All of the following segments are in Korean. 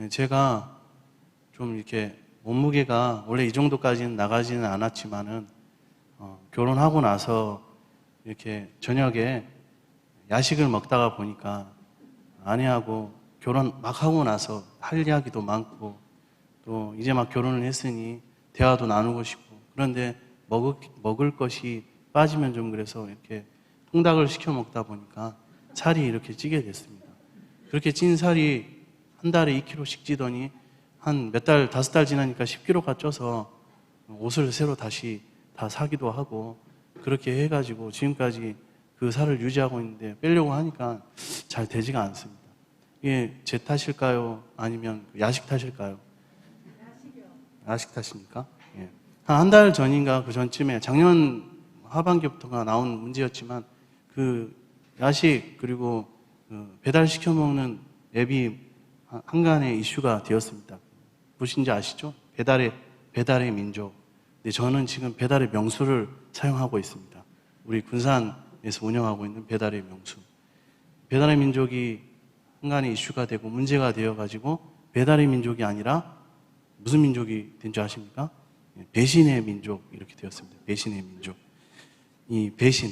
예, 제가 좀 이렇게 몸무게가 원래 이 정도까지는 나가지는 않았지만은 어, 결혼하고 나서 이렇게 저녁에 야식을 먹다가 보니까 아내하고 결혼 막 하고 나서 할 이야기도 많고 또 이제 막 결혼을 했으니 대화도 나누고 싶고 그런데 먹을, 먹을 것이 빠지면 좀 그래서 이렇게 통닭을 시켜 먹다 보니까 살이 이렇게 찌게 됐습니다. 그렇게 찐 살이 한 달에 2kg씩 찌더니 한 몇 달, 다섯 달 지나니까 10kg가 쪄서 옷을 새로 다시 다 사기도 하고 그렇게 해가지고 지금까지 그 살을 유지하고 있는데 빼려고 하니까 잘 되지가 않습니다. 이게 제 탓일까요? 아니면 야식 탓일까요? 야식 탓입니까? 예. 한한달 전인가 그 전쯤에 작년 하반기부터가 나온 문제였지만 그 야식 그리고 그 배달 시켜 먹는 앱이 한- 한간의 이슈가 되었습니다. 무엇인지 아시죠? 배달의 배달의 민족. 근데 저는 지금 배달의 명수를 사용하고 있습니다. 우리 군산에서 운영하고 있는 배달의 명수. 배달의 민족이 한간의 이슈가 되고 문제가 되어 가지고 배달의 민족이 아니라 무슨 민족이 된 줄 아십니까? 예, 배신의 민족 이렇게 되었습니다. 배신의 민족. 이 배신,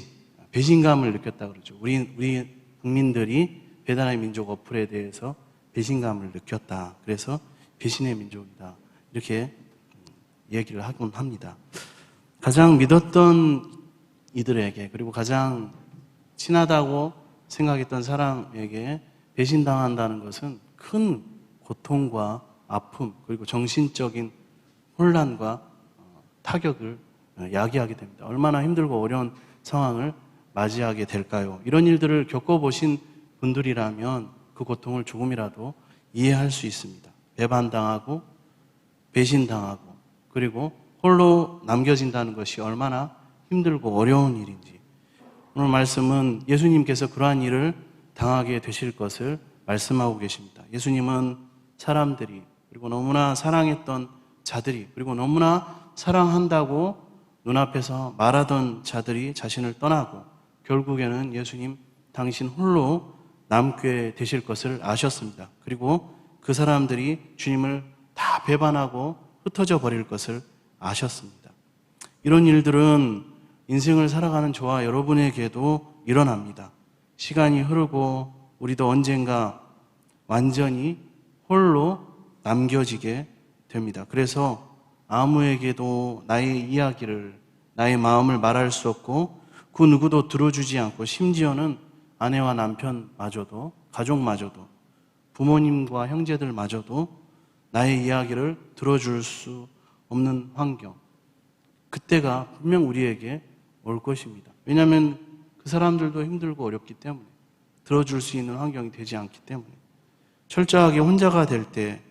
배신감을 느꼈다 그러죠. 우리 우리 국민들이 배달의 민족 어플에 대해서 배신감을 느꼈다. 그래서 배신의 민족이다. 이렇게 얘기를 하곤 합니다. 가장 믿었던 이들에게 그리고 가장 친하다고 생각했던 사람에게 배신당한다는 것은 큰 고통과 아픔 그리고 정신적인 혼란과 어, 타격을 어, 야기하게 됩니다. 얼마나 힘들고 어려운 상황을 맞이하게 될까요? 이런 일들을 겪어보신 분들이라면 그 고통을 조금이라도 이해할 수 있습니다. 배반당하고 배신당하고 그리고 홀로 남겨진다는 것이 얼마나 힘들고 어려운 일인지 오늘 말씀은 예수님께서 그러한 일을 당하게 되실 것을 말씀하고 계십니다. 예수님은 사람들이 그리고 너무나 사랑했던 자들이 그리고 너무나 사랑한다고 눈앞에서 말하던 자들이 자신을 떠나고 결국에는 예수님 당신 홀로 남게 되실 것을 아셨습니다. 그리고 그 사람들이 주님을 다 배반하고 흩어져 버릴 것을 아셨습니다. 이런 일들은 인생을 살아가는 저와 여러분에게도 일어납니다. 시간이 흐르고 우리도 언젠가 완전히 홀로 남겨지게 됩니다. 그래서 아무에게도 나의 이야기를, 나의 마음을 말할 수 없고 그 누구도 들어주지 않고 심지어는 아내와 남편마저도 가족마저도 부모님과 형제들마저도 나의 이야기를 들어줄 수 없는 환경. 그때가 분명 우리에게 올 것입니다. 왜냐하면 그 사람들도 힘들고 어렵기 때문에 들어줄 수 있는 환경이 되지 않기 때문에 철저하게 혼자가 될 때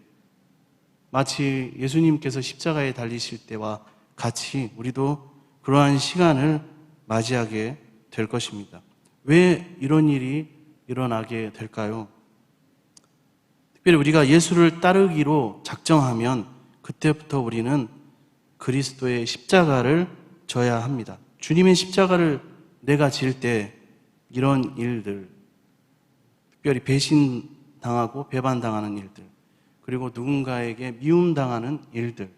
마치 예수님께서 십자가에 달리실 때와 같이 우리도 그러한 시간을 맞이하게 될 것입니다. 왜 이런 일이 일어나게 될까요? 특별히 우리가 예수를 따르기로 작정하면 그때부터 우리는 그리스도의 십자가를 져야 합니다. 주님의 십자가를 내가 질 때 이런 일들, 특별히 배신당하고 배반당하는 일들, 그리고 누군가에게 미움당하는 일들,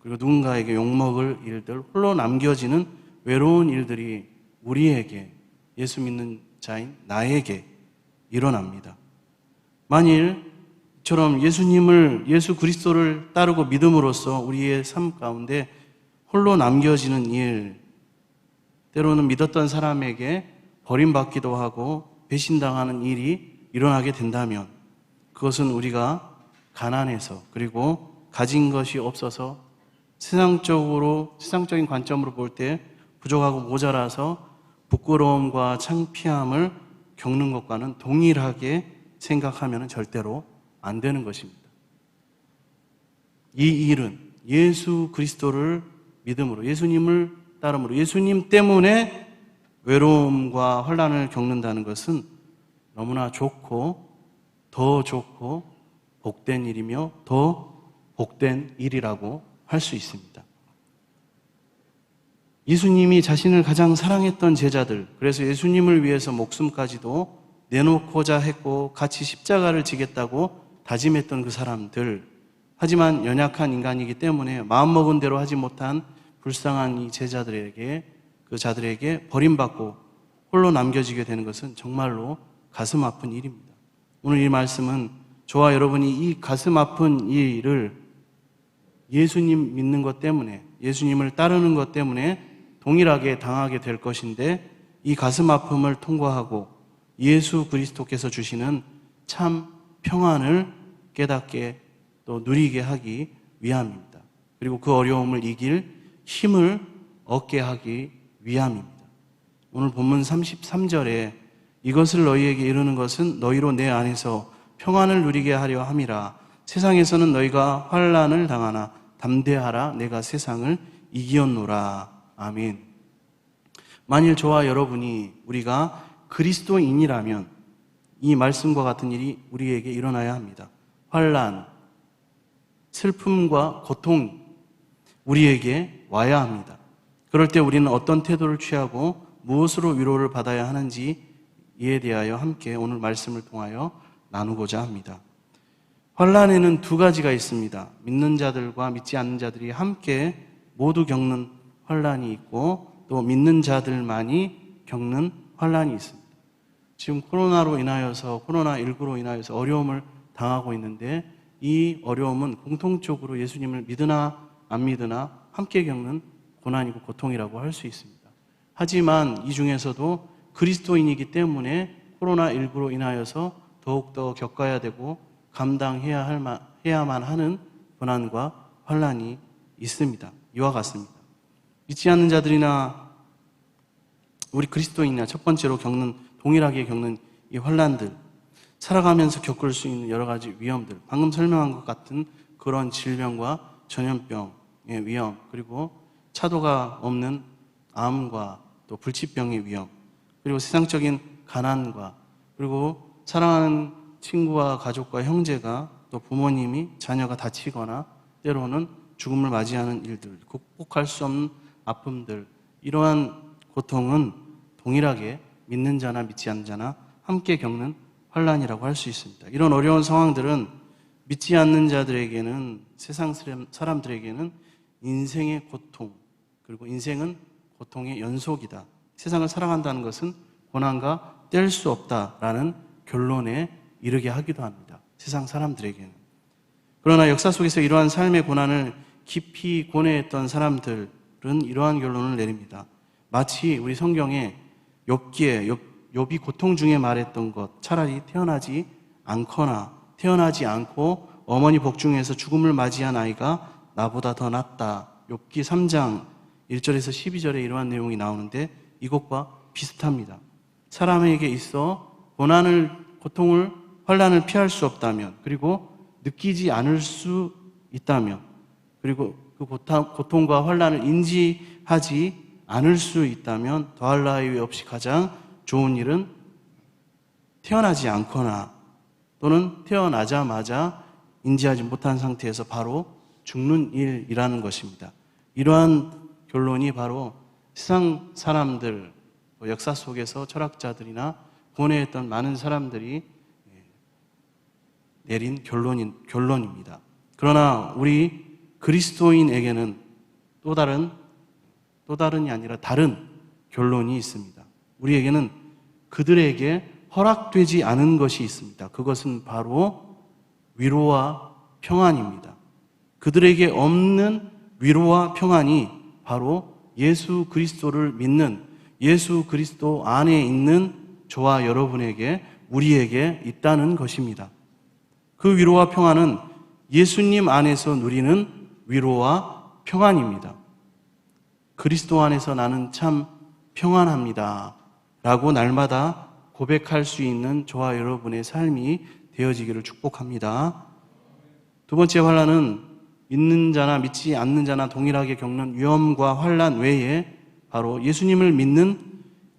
그리고 누군가에게 욕먹을 일들, 홀로 남겨지는 외로운 일들이 우리에게 예수 믿는 자인 나에게 일어납니다. 만일 이처럼 예수님을 예수 그리스도를 따르고 믿음으로써 우리의 삶 가운데 홀로 남겨지는 일, 때로는 믿었던 사람에게 버림받기도 하고 배신당하는 일이 일어나게 된다면 그것은 우리가 가난해서 그리고 가진 것이 없어서 세상적으로 세상적인 관점으로 볼 때 부족하고 모자라서 부끄러움과 창피함을 겪는 것과는 동일하게 생각하면 절대로 안 되는 것입니다. 이 일은 예수 그리스도를 믿음으로 예수님을 따름으로 예수님 때문에 외로움과 혼란을 겪는다는 것은 너무나 좋고 더 좋고 복된 일이며 더 복된 일이라고 할 수 있습니다. 예수님이 자신을 가장 사랑했던 제자들, 그래서 예수님을 위해서 목숨까지도 내놓고자 했고 같이 십자가를 지겠다고 다짐했던 그 사람들, 하지만 연약한 인간이기 때문에 마음먹은 대로 하지 못한 불쌍한 이 제자들에게 그 자들에게 버림받고 홀로 남겨지게 되는 것은 정말로 가슴 아픈 일입니다. 오늘 이 말씀은 저와 여러분이 이 가슴 아픈 일을 예수님 믿는 것 때문에 예수님을 따르는 것 때문에 동일하게 당하게 될 것인데 이 가슴 아픔을 통과하고 예수 그리스도께서 주시는 참 평안을 깨닫게 또 누리게 하기 위함입니다. 그리고 그 어려움을 이길 힘을 얻게 하기 위함입니다. 오늘 본문 33절에 이것을 너희에게 이르는 것은 너희로 내 안에서 평안을 누리게 하려 함이라 세상에서는 너희가 환란을 당하나 담대하라 내가 세상을 이기었노라 아멘. 만일 저와 여러분이 우리가 그리스도인이라면 이 말씀과 같은 일이 우리에게 일어나야 합니다. 환란, 슬픔과 고통 우리에게 와야 합니다. 그럴 때 우리는 어떤 태도를 취하고 무엇으로 위로를 받아야 하는지 이에 대하여 함께 오늘 말씀을 통하여 나누고자 합니다. 환란에는 두 가지가 있습니다. 믿는 자들과 믿지 않는 자들이 함께 모두 겪는 환란이 있고 또 믿는 자들만이 겪는 환란이 있습니다. 지금 코로나로 인하여서 코로나 19로 인하여서 어려움을 당하고 있는데 이 어려움은 공통적으로 예수님을 믿으나 안 믿으나 함께 겪는 고난이고 고통이라고 할 수 있습니다. 하지만 이 중에서도 그리스도인이기 때문에 코로나 19로 인하여서 더욱더 겪어야 되고 감당해야 할 만, 해야만 하는 고난과 환란이 있습니다. 이와 같습니다. 믿지 않는 자들이나 우리 그리스도인이나 첫 번째로 겪는 동일하게 겪는 이 환란들 살아가면서 겪을 수 있는 여러 가지 위험들 방금 설명한 것 같은 그런 질병과 전염병의 위험 그리고 차도가 없는 암과 또 불치병의 위험 그리고 세상적인 가난과 그리고 사랑하는 친구와 가족과 형제가 또 부모님이 자녀가 다치거나 때로는 죽음을 맞이하는 일들 극복할 수 없는 아픔들 이러한 고통은 동일하게 믿는 자나 믿지 않는 자나 함께 겪는 환란이라고 할 수 있습니다. 이런 어려운 상황들은 믿지 않는 자들에게는 세상 사람들에게는 인생의 고통 그리고 인생은 고통의 연속이다. 세상을 사랑한다는 것은 고난과 뗄 수 없다라는 결론에 이르게 하기도 합니다. 세상 사람들에게는. 그러나 역사 속에서 이러한 삶의 고난을 깊이 고뇌했던 사람들 은 이러한 결론을 내립니다. 마치 우리 성경에 욥기에 욥, 욥이 고통 중에 말했던 것 차라리 태어나지 않거나 태어나지 않고 어머니 복중에서 죽음을 맞이한 아이가 나보다 더 낫다. 욥기 3장 1절에서 12절에 이러한 내용이 나오는데 이것과 비슷합니다. 사람에게 있어 고난을 고통을 환란을 피할 수 없다면 그리고 느끼지 않을 수 있다면 그리고 그 고통 과 환란을 인지하지 않을 수 있다면 더할 나위 없이 가장 좋은 일은 태어나지 않거나 또는 태어나자마자 인지하지 못한 상태에서 바로 죽는 일이라는 것입니다. 이러한 결론이 바로 세상 사람들, 뭐 역사 속에서 철학자들이나 고뇌했던 많은 사람들이 내린 결론인, 결론입니다. 그러나 우리 그리스도인에게는 또 다른 또 다른이 아니라 다른 결론이 있습니다. 우리에게는 그들에게 허락되지 않은 것이 있습니다. 그것은 바로 위로와 평안입니다. 그들에게 없는 위로와 평안이 바로 예수 그리스도를 믿는 예수 그리스도 안에 있는 저와 여러분에게 우리에게 있다는 것입니다. 그 위로와 평안은 예수님 안에서 누리는 위로와 평안입니다. 그리스도 안에서 나는 참 평안합니다. 라고 날마다 고백할 수 있는 저와 여러분의 삶이 되어지기를 축복합니다. 두 번째 환란은 믿는 자나 믿지 않는 자나 동일하게 겪는 위험과 환란 외에 바로 예수님을 믿는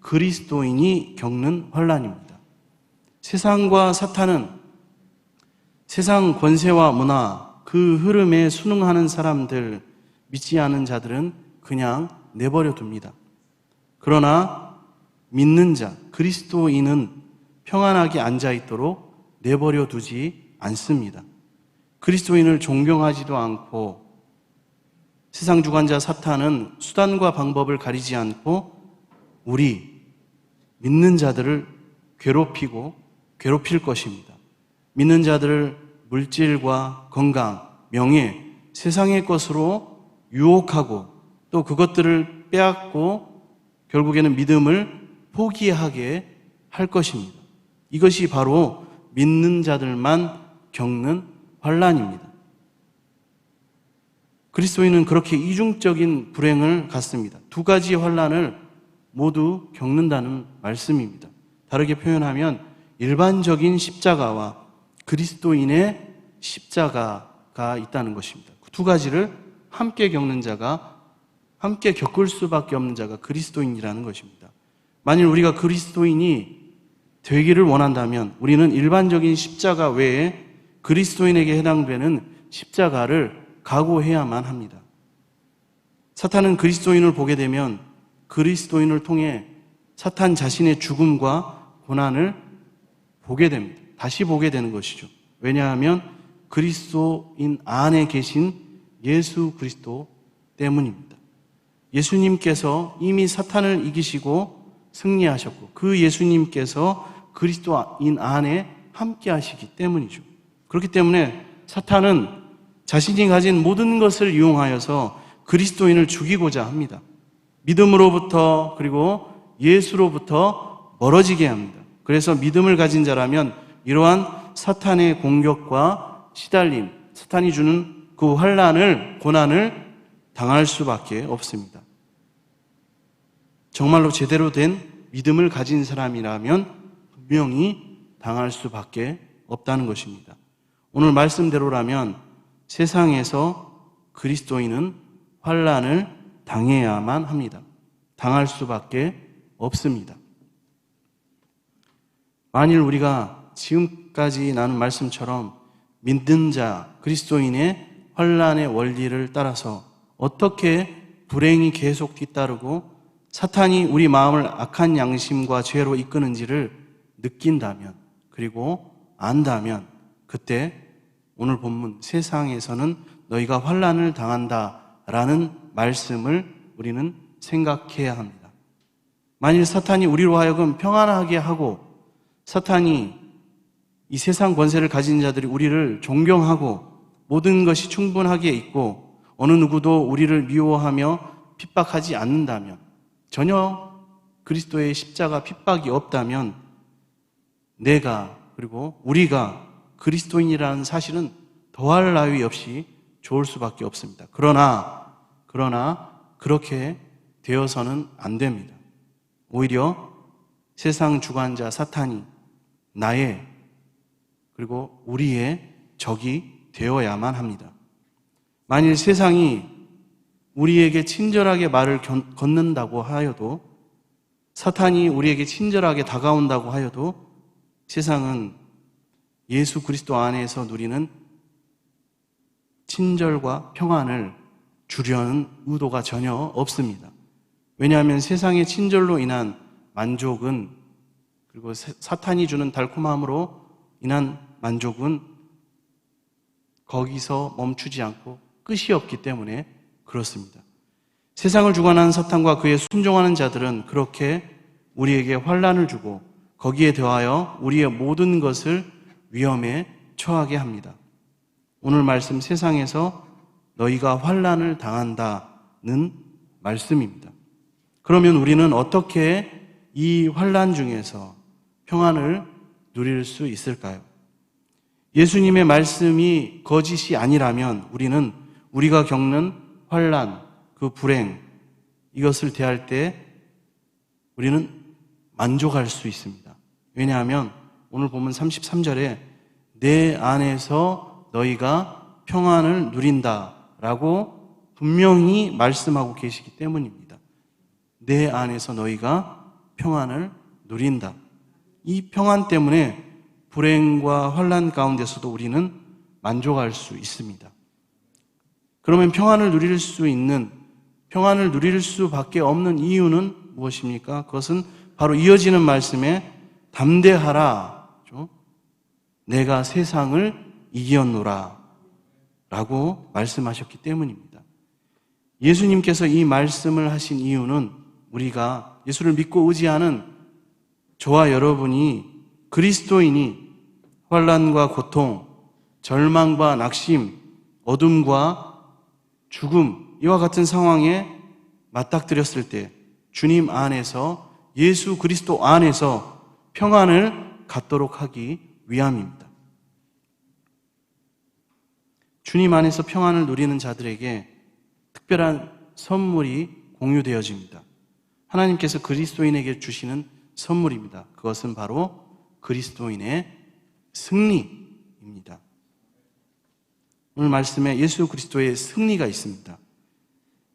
그리스도인이 겪는 환란입니다. 세상과 사탄은 세상 권세와 문화 그 흐름에 순응하는 사람들 믿지 않은 자들은 그냥 내버려 둡니다. 그러나 믿는 자, 그리스도인은 평안하게 앉아 있도록 내버려 두지 않습니다. 그리스도인을 존경하지도 않고 세상 주관자 사탄은 수단과 방법을 가리지 않고 우리 믿는 자들을 괴롭히고 괴롭힐 것입니다. 믿는 자들을 물질과 건강, 명예, 세상의 것으로 유혹하고 또 그것들을 빼앗고 결국에는 믿음을 포기하게 할 것입니다. 이것이 바로 믿는 자들만 겪는 환란입니다. 그리스도인은 그렇게 이중적인 불행을 갖습니다. 두 가지 환란을 모두 겪는다는 말씀입니다. 다르게 표현하면 일반적인 십자가와 그리스도인의 십자가가 있다는 것입니다. 그 두 가지를 함께 겪는 자가 함께 겪을 수밖에 없는 자가 그리스도인이라는 것입니다. 만일 우리가 그리스도인이 되기를 원한다면 우리는 일반적인 십자가 외에 그리스도인에게 해당되는 십자가를 각오해야만 합니다. 사탄은 그리스도인을 보게 되면 그리스도인을 통해 사탄 자신의 죽음과 고난을 보게 됩니다. 다시 보게 되는 것이죠. 왜냐하면 그리스도인 안에 계신 예수 그리스도 때문입니다. 예수님께서 이미 사탄을 이기시고 승리하셨고 그 예수님께서 그리스도인 안에 함께 하시기 때문이죠. 그렇기 때문에 사탄은 자신이 가진 모든 것을 이용하여서 그리스도인을 죽이고자 합니다. 믿음으로부터 그리고 예수로부터 멀어지게 합니다. 그래서 믿음을 가진 자라면 이러한 사탄의 공격과 시달림, 사탄이 주는 그 환란을 고난을 당할 수밖에 없습니다. 정말로 제대로 된 믿음을 가진 사람이라면 분명히 당할 수밖에 없다는 것입니다. 오늘 말씀대로라면 세상에서 그리스도인은 환란을 당해야만 합니다. 당할 수밖에 없습니다. 만일 우리가 지금까지 나눈 말씀처럼 믿는 자 그리스도인의 환란의 원리를 따라서 어떻게 불행이 계속 뒤따르고 사탄이 우리 마음을 악한 양심과 죄로 이끄는지를 느낀다면 그리고 안다면 그때 오늘 본문 세상에서는 너희가 환란을 당한다라는 말씀을 우리는 생각해야 합니다. 만일 사탄이 우리로 하여금 평안하게 하고 사탄이 이 세상 권세를 가진 자들이 우리를 존경하고 모든 것이 충분하게 있고 어느 누구도 우리를 미워하며 핍박하지 않는다면 전혀 그리스도의 십자가 핍박이 없다면 내가 그리고 우리가 그리스도인이라는 사실은 더할 나위 없이 좋을 수밖에 없습니다. 그러나 그러나 그렇게 되어서는 안 됩니다. 오히려 세상 주관자 사탄이 나의 그리고 우리의 적이 되어야만 합니다. 만일 세상이 우리에게 친절하게 말을 건넨다고 하여도 사탄이 우리에게 친절하게 다가온다고 하여도 세상은 예수 그리스도 안에서 누리는 친절과 평안을 주려는 의도가 전혀 없습니다. 왜냐하면 세상의 친절로 인한 만족은 그리고 사탄이 주는 달콤함으로 인한 만족은 거기서 멈추지 않고 끝이 없기 때문에 그렇습니다. 세상을 주관하는 사탄과 그에 순종하는 자들은 그렇게 우리에게 환란을 주고 거기에 더하여 우리의 모든 것을 위험에 처하게 합니다. 오늘 말씀 세상에서 너희가 환란을 당한다는 말씀입니다. 그러면 우리는 어떻게 이 환란 중에서 평안을 누릴 수 있을까요? 예수님의 말씀이 거짓이 아니라면 우리는 우리가 겪는 환란, 그 불행 이것을 대할 때 우리는 만족할 수 있습니다. 왜냐하면 오늘 보면 33절에 내 안에서 너희가 평안을 누린다라고 분명히 말씀하고 계시기 때문입니다. 내 안에서 너희가 평안을 누린다. 이 평안 때문에 불행과 환란 가운데서도 우리는 만족할 수 있습니다. 그러면 평안을 누릴 수 있는 평안을 누릴 수밖에 없는 이유는 무엇입니까? 그것은 바로 이어지는 말씀에 담대하라. 내가 세상을 이기었노라 라고 말씀하셨기 때문입니다. 예수님께서 이 말씀을 하신 이유는 우리가 예수를 믿고 의지하는 저와 여러분이 그리스도인이 환란과 고통, 절망과 낙심, 어둠과 죽음 이와 같은 상황에 맞닥뜨렸을 때 주님 안에서 예수 그리스도 안에서 평안을 갖도록 하기 위함입니다. 주님 안에서 평안을 누리는 자들에게 특별한 선물이 공유되어집니다. 하나님께서 그리스도인에게 주시는 선물입니다. 그것은 바로 그리스도인의 승리입니다. 오늘 말씀에 예수 그리스도의 승리가 있습니다.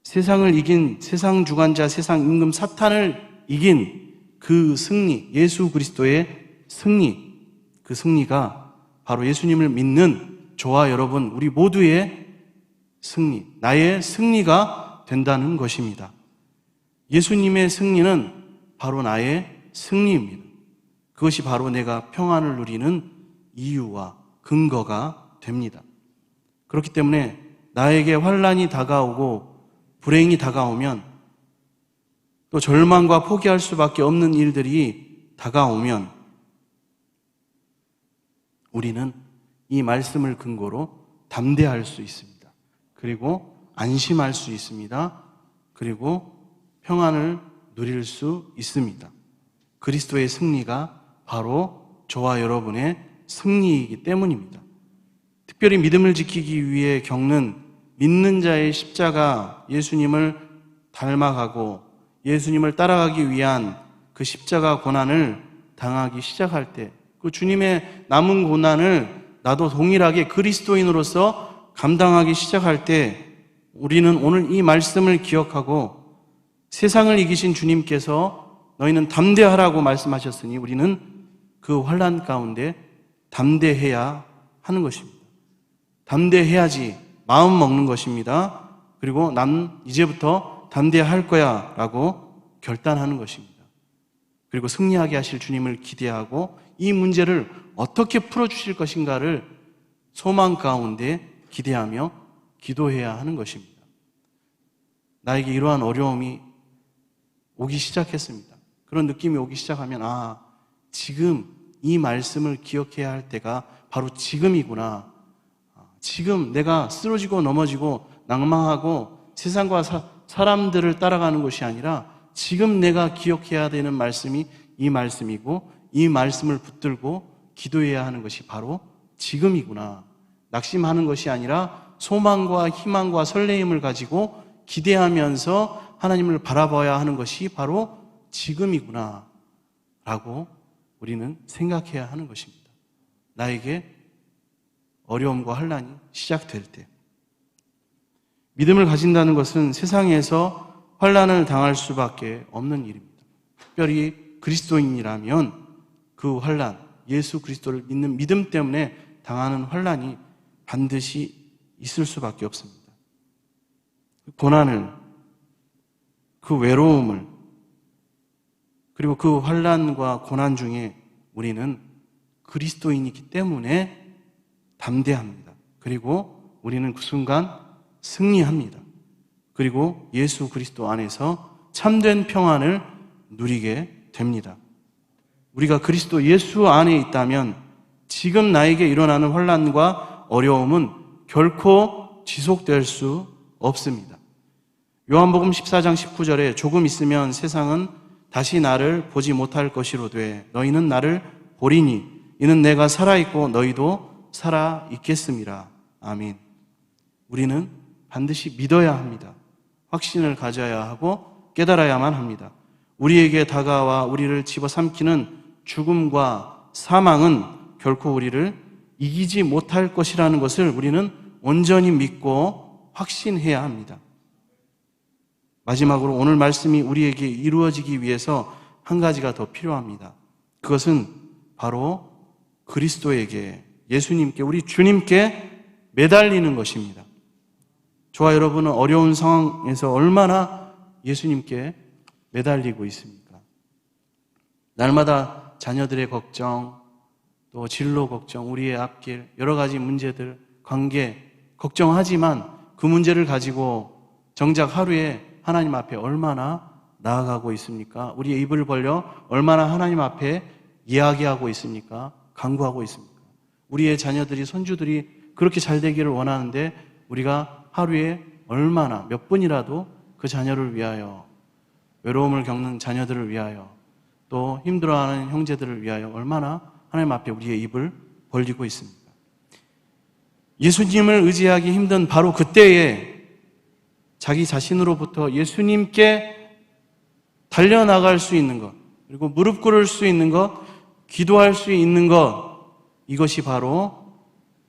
세상을 이긴 세상 주관자, 세상 임금 사탄을 이긴 그 승리, 예수 그리스도의 승리, 그 승리가 바로 예수님을 믿는 저와 여러분, 우리 모두의 승리, 나의 승리가 된다는 것입니다. 예수님의 승리는 바로 나의 승리입니다. 그것이 바로 내가 평안을 누리는 이유와 근거가 됩니다. 그렇기 때문에 나에게 환란이 다가오고 불행이 다가오면 또 절망과 포기할 수밖에 없는 일들이 다가오면 우리는 이 말씀을 근거로 담대할 수 있습니다. 그리고 안심할 수 있습니다. 그리고 평안을 누릴 수 있습니다. 그리스도의 승리가 바로 저와 여러분의 승리이기 때문입니다. 특별히 믿음을 지키기 위해 겪는 믿는 자의 십자가 예수님을 닮아가고 예수님을 따라가기 위한 그 십자가 고난을 당하기 시작할 때 그 주님의 남은 고난을 나도 동일하게 그리스도인으로서 감당하기 시작할 때 우리는 오늘 이 말씀을 기억하고 세상을 이기신 주님께서 너희는 담대하라고 말씀하셨으니 우리는 그 환란 가운데 담대해야 하는 것입니다. 담대해야지 마음 먹는 것입니다. 그리고 난 이제부터 담대할 거야 라고 결단하는 것입니다. 그리고 승리하게 하실 주님을 기대하고 이 문제를 어떻게 풀어 주실 것인가를 소망 가운데 기대하며 기도해야 하는 것입니다. 나에게 이러한 어려움이 오기 시작했습니다. 그런 느낌이 오기 시작하면, 아, 지금 이 말씀을 기억해야 할 때가 바로 지금이구나. 지금 내가 쓰러지고 넘어지고 낭망하고 세상과 사, 사람들을 따라가는 것이 아니라 지금 내가 기억해야 되는 말씀이 이 말씀이고 이 말씀을 붙들고 기도해야 하는 것이 바로 지금이구나. 낙심하는 것이 아니라 소망과 희망과 설레임을 가지고 기대하면서 하나님을 바라봐야 하는 것이 바로 지금이구나. 라고 우리는 생각해야 하는 것입니다. 나에게 어려움과 환란이 시작될 때 믿음을 가진다는 것은 세상에서 환란을 당할 수밖에 없는 일입니다. 특별히 그리스도인이라면 그 환란, 예수 그리스도를 믿는 믿음 때문에 당하는 환란이 반드시 있을 수밖에 없습니다. 그 고난을 그 외로움을 그리고 그 환란과 고난 중에 우리는 그리스도인이기 때문에 담대합니다. 그리고 우리는 그 순간 승리합니다. 그리고 예수 그리스도 안에서 참된 평안을 누리게 됩니다. 우리가 그리스도 예수 안에 있다면 지금 나에게 일어나는 환란과 어려움은 결코 지속될 수 없습니다. 요한복음 14장 19절에 조금 있으면 세상은 다시 나를 보지 못할 것이로되 너희는 나를 보리니 이는 내가 살아 있고 너희도 살아 있겠습니다. 아멘. 우리는 반드시 믿어야 합니다. 확신을 가져야 하고 깨달아야만 합니다. 우리에게 다가와 우리를 집어삼키는 죽음과 사망은 결코 우리를 이기지 못할 것이라는 것을 우리는 온전히 믿고 확신해야 합니다. 마지막으로 오늘 말씀이 우리에게 이루어지기 위해서 한 가지가 더 필요합니다. 그것은 바로 그리스도에게 예수님께, 우리 주님께 매달리는 것입니다. 저와 여러분은 어려운 상황에서 얼마나 예수님께 매달리고 있습니까? 날마다 자녀들의 걱정, 또 진로 걱정, 우리의 앞길, 여러 가지 문제들, 관계, 걱정하지만 그 문제를 가지고 정작 하루에 하나님 앞에 얼마나 나아가고 있습니까? 우리의 입을 벌려 얼마나 하나님 앞에 이야기하고 있습니까? 강구하고 있습니까? 우리의 자녀들이, 손주들이 그렇게 잘 되기를 원하는데 우리가 하루에 얼마나 몇 분이라도 그 자녀를 위하여 외로움을 겪는 자녀들을 위하여 또 힘들어하는 형제들을 위하여 얼마나 하나님 앞에 우리의 입을 벌리고 있습니까? 예수님을 의지하기 힘든 바로 그때에 자기 자신으로부터 예수님께 달려나갈 수 있는 것, 그리고 무릎 꿇을 수 있는 것, 기도할 수 있는 것, 이것이 바로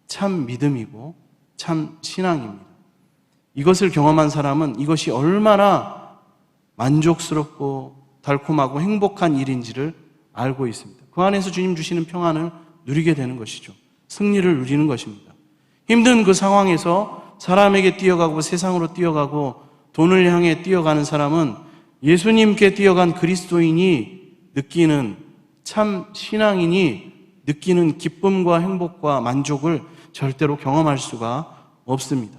참 믿음이고 참 신앙입니다. 이것을 경험한 사람은 이것이 얼마나 만족스럽고 달콤하고 행복한 일인지를 알고 있습니다. 그 안에서 주님 주시는 평안을 누리게 되는 것이죠. 승리를 누리는 것입니다. 힘든 그 상황에서 사람에게 뛰어가고 세상으로 뛰어가고 돈을 향해 뛰어가는 사람은 예수님께 뛰어간 그리스도인이 느끼는 참 신앙인이 느끼는 기쁨과 행복과 만족을 절대로 경험할 수가 없습니다.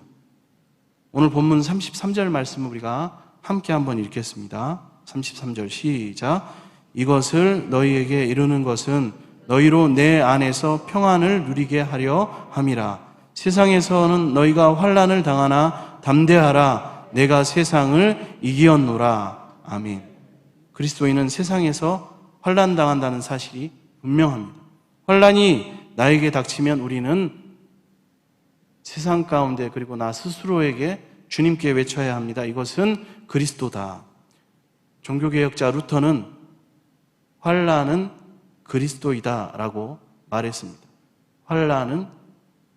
오늘 본문 33절 말씀을 우리가 함께 한번 읽겠습니다. 33절 시작. 이것을 너희에게 이루는 것은 너희로 내 안에서 평안을 누리게 하려 함이라. 세상에서는 너희가 환란을 당하나 담대하라. 내가 세상을 이기었노라. 아멘. 그리스도인은 세상에서 환란 당한다는 사실이 분명합니다. 환란이 나에게 닥치면 우리는 세상 가운데 그리고 나 스스로에게 주님께 외쳐야 합니다. 이것은 그리스도다. 종교개혁자 루터는 환란은 그리스도이다라고 말했습니다. 환란은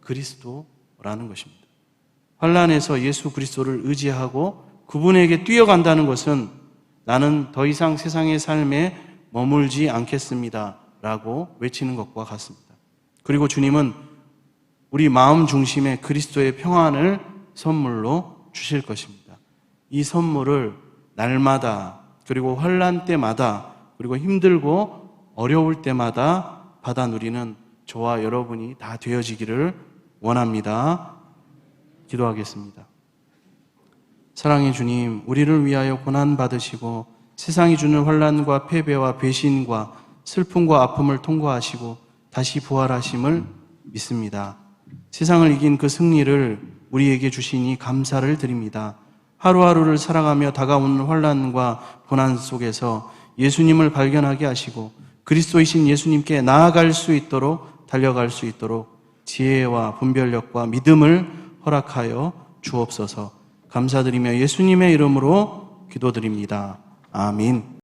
그리스도라는 것입니다. 환란에서 예수 그리스도를 의지하고 그분에게 뛰어간다는 것은 나는 더 이상 세상의 삶에 머물지 않겠습니다 라고 외치는 것과 같습니다. 그리고 주님은 우리 마음 중심에 그리스도의 평안을 선물로 주실 것입니다. 이 선물을 날마다 그리고 환란 때마다 그리고 힘들고 어려울 때마다 받아 누리는 저와 여러분이 다 되어지기를 원합니다. 기도하겠습니다. 사랑의 주님, 우리를 위하여 고난 받으시고 세상이 주는 환란과 패배와 배신과 슬픔과 아픔을 통과하시고 다시 부활하심을 믿습니다. 세상을 이긴 그 승리를 우리에게 주시니 감사를 드립니다. 하루하루를 살아가며 다가오는 환란과 고난 속에서 예수님을 발견하게 하시고 그리스도이신 예수님께 나아갈 수 있도록 달려갈 수 있도록 지혜와 분별력과 믿음을 허락하여 주옵소서. 감사드리며 예수님의 이름으로 기도드립니다. 아멘.